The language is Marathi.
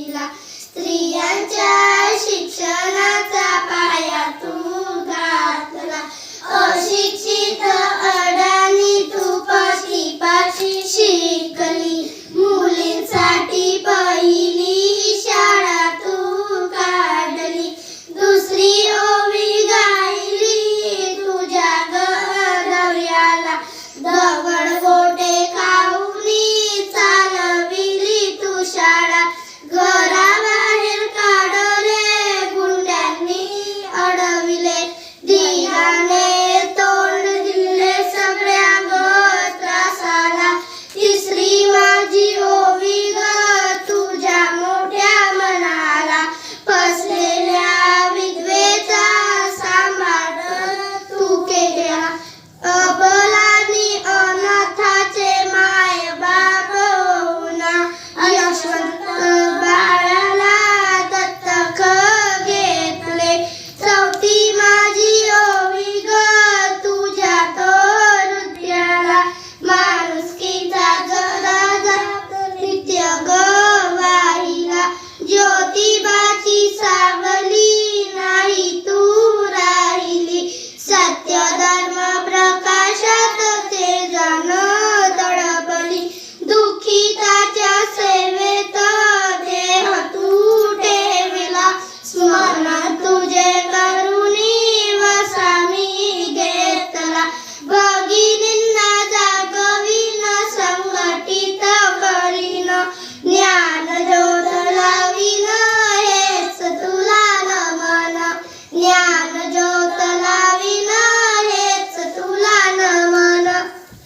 दिला. स्त्रियांच्या शिक्षणाचा पाया तू घातला. अशिक्षित अडाणी तू पाशी पाशी शिकली. तुझे